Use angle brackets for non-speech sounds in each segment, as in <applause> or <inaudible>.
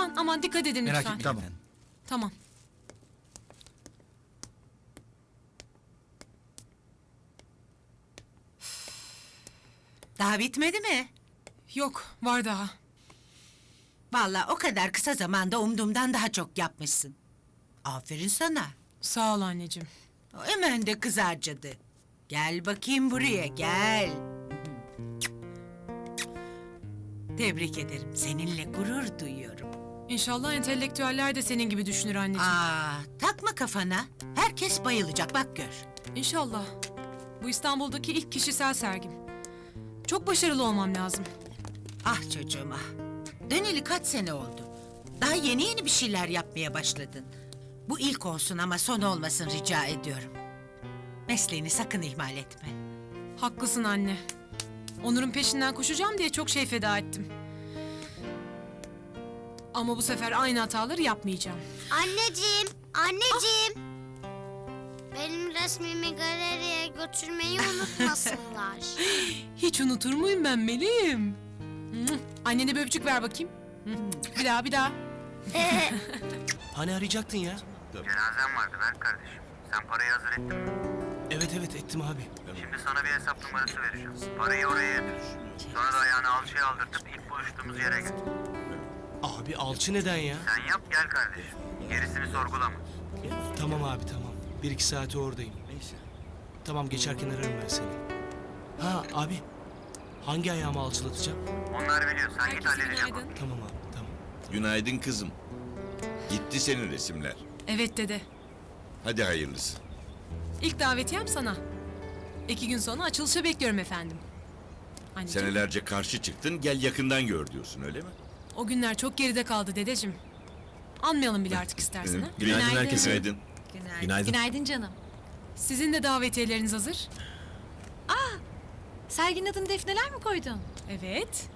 Aman aman dikkat edin Merak lütfen. etmeyin Tamam. efendim. Tamam. Daha bitmedi mi? Yok var daha. Vallahi o kadar kısa zamanda umduğumdan daha çok yapmışsın. Aferin sana. Sağ ol anneciğim. Hemen de kız harcadı. Gel bakayım buraya gel. Tebrik ederim. Seninle gurur duyuyorum. İnşallah entelektüeller de senin gibi düşünür anneciğim. Aa, takma kafana. Herkes bayılacak bak gör. İnşallah. Bu İstanbul'daki ilk kişisel sergim. Çok başarılı olmam lazım. Ah çocuğum ah. Döneli kaç sene oldu. Daha yeni yeni bir şeyler yapmaya başladın. Bu ilk olsun ama son olmasın rica ediyorum. Mesleğini sakın ihmal etme. Haklısın anne. Onur'un peşinden koşacağım diye çok şey feda ettim. Ama bu sefer aynı hataları yapmayacağım. Anneciğim, anneciğim. Benim resmimi galeriye götürmeyi unutmasınlar. <laughs> Hiç unutur muyum ben Melih'im? Mwah! Annene bir öpücük ver bakayım. Hı, Bir daha bir daha. <laughs> Hani arayacaktın ya? Cenazem vardı Berk kardeşim. Sen parayı hazır ettin mi? Evet evet ettim abi. Şimdi sana bir hesap numarası vereceğim. Parayı oraya yatır. Sonra da ayağını alçıya aldırtıp ilk buluştuğumuz yere git. Abi alçı neden ya? Sen yap gel kardeşim. Gerisini sorgulama. Tamam abi tamam. Bir iki saate oradayım. Tamam geçerken ararım ben seni. Ha abi. Hangi ayağımı alçılatacağım? Onlar biliyor. Sen git Herkese halledeceğim. günaydın. Tamam abi tamam. Günaydın kızım. Gitti senin resimler. Evet dede. Hadi hayırlısı. İlk davetiyem sana. İki gün sonra açılışa bekliyorum efendim. Anneciğim, Senelerce karşı çıktın, gel yakından gör diyorsun öyle mi? O günler çok geride kaldı dedeciğim. Anmayalım bile artık istersen ha. Günaydın herkese. Günaydın. Günaydın. Günaydın canım. Sizin de davetiyeleriniz hazır. Serginin adını defneler mi koydun? Evet.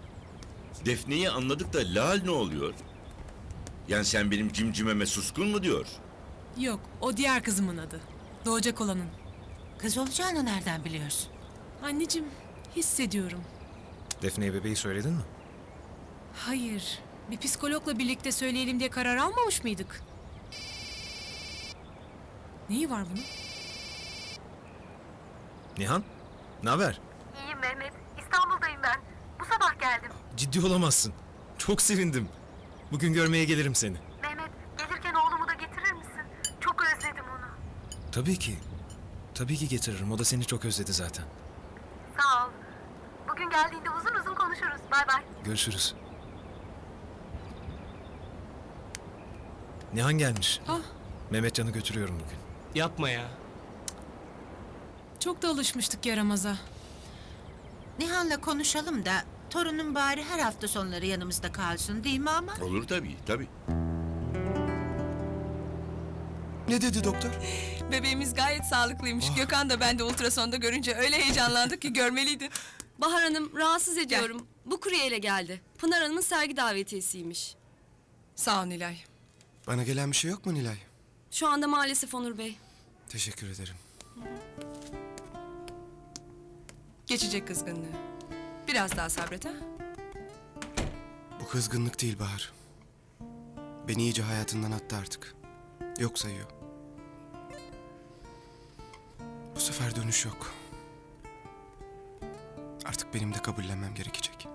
Defne'yi anladık da Lal ne oluyor? Yani sen benim cimcimeme suskun mu diyor? Yok, o diğer kızımın adı. Doğacak olanın. Kız olacağını nereden biliyorsun? Anneciğim, hissediyorum. Defne'ye bebeği söyledin mi? Hayır, bir psikologla birlikte söyleyelim diye karar almamış mıydık? Neyi var bunun? Nihan, ne haber? İyiyim Mehmet. İstanbul'dayım ben. Bu sabah geldim. Ciddi olamazsın. Çok sevindim. Bugün görmeye gelirim seni. Mehmet, gelirken oğlumu da getirir misin? Çok özledim onu. Tabii ki. Tabii ki getiririm. O da seni çok özledi zaten. Sağ ol. Bugün geldiğinde uzun uzun konuşuruz. Bay bay. Görüşürüz. Nihan gelmiş. Ah, Mehmetcan'ı götürüyorum bugün. Yapma ya. çok da alışmıştık yaramaza. Nihan'la konuşalım da torunun bari her hafta sonları yanımızda kalsın değil mi ama? Olur tabii, tabii. Ne dedi doktor? <laughs> Bebeğimiz gayet sağlıklıymış. Gökhan da ben de ultrasonda görünce öyle heyecanlandık ki görmeliydin. Bahar Hanım rahatsız ediyorum. Bu kuryeyle geldi. Pınar Hanım'ın sergi davetiyesiymiş. Sağ ol Nilay. Bana gelen bir şey yok mu Nilay? Şu anda maalesef Onur Bey. Teşekkür ederim. Geçecek kızgınlığı. Biraz daha sabret ha. Bu kızgınlık değil Bahar. Beni iyice hayatından attı artık. Yok sayıyor. Bu sefer dönüş yok. Artık benim de kabullenmem gerekecek.